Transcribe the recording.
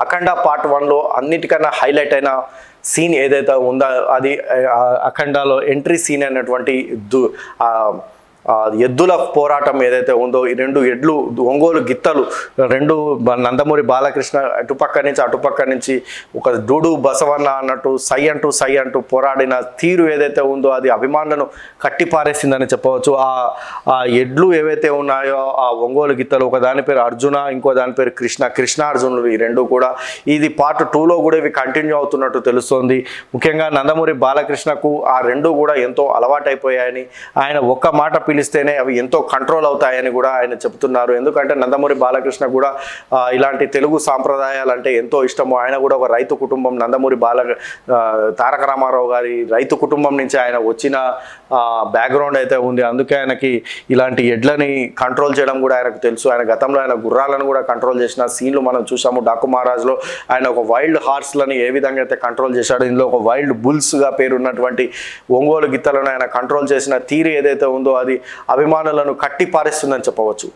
అఖండ part వన్లో అన్నిటికన్నా highlight అయిన సీన్ ఏదైతే ఉందో అది అఖండలో అఖండాలో ఎంట్రీ సీన్ అయినటువంటి దు ఎద్దుల పోరాటం ఏదైతే ఉందో ఈ రెండు ఎడ్లు ఒంగోలు గిత్తలు రెండు నందమూరి బాలకృష్ణ అటుపక్క నుంచి అటుపక్క నుంచి ఒక డూడు బసవన్న అన్నట్టు సై అంటూ సై అంటూ పోరాడిన తీరు ఏదైతే ఉందో అది అభిమానులను కట్టిపారేసిందని చెప్పవచ్చు. ఆ ఆ ఎడ్లు ఏవైతే ఉన్నాయో ఆ ఒంగోలు గిత్తలు ఒక దాని పేరు అర్జున ఇంకో దాని పేరు కృష్ణ కృష్ణ అర్జునులు ఈ రెండు కూడా ఇది పార్ట్ టూలో కూడా ఇవి కంటిన్యూ అవుతున్నట్టు తెలుస్తోంది. ముఖ్యంగా నందమూరి బాలకృష్ణకు ఆ రెండు కూడా ఎంతో అలవాటైపోయాయని ఆయన ఒక్క మాట పిలిస్తేనే అవి ఎంతో కంట్రోల్ అవుతాయని కూడా ఆయన చెప్తున్నారు ఎందుకంటే నందమూరి బాలకృష్ణ కూడా ఇలాంటి తెలుగు సాంప్రదాయాలు అంటే ఎంతో ఇష్టము. ఆయన కూడా ఒక రైతు కుటుంబం. నందమూరి బాల తారక రామారావు గారి రైతు కుటుంబం నుంచి ఆయన వచ్చిన బ్యాక్గ్రౌండ్ అయితే ఉంది. అందుకే ఆయనకి ఇలాంటి ఎడ్లని కంట్రోల్ చేయడం కూడా ఆయనకు తెలుసు. ఆయన గతంలో ఆయన గుర్రాలను కూడా కంట్రోల్ చేసిన సీన్లు మనం చూసాము డాకు మహారాజ్లో ఆయన ఒక వైల్డ్ హార్స్లని ఏ విధంగా అయితే కంట్రోల్ చేశాడో ఇందులో ఒక వైల్డ్ బుల్స్గా పేరున్నటువంటి ఒంగోలు గిత్తలను ఆయన కంట్రోల్ చేసిన తీరు ఏదైతే ఉందో అది అభిమానులను కట్టి పారేస్తుందని చెప్పవచ్చు.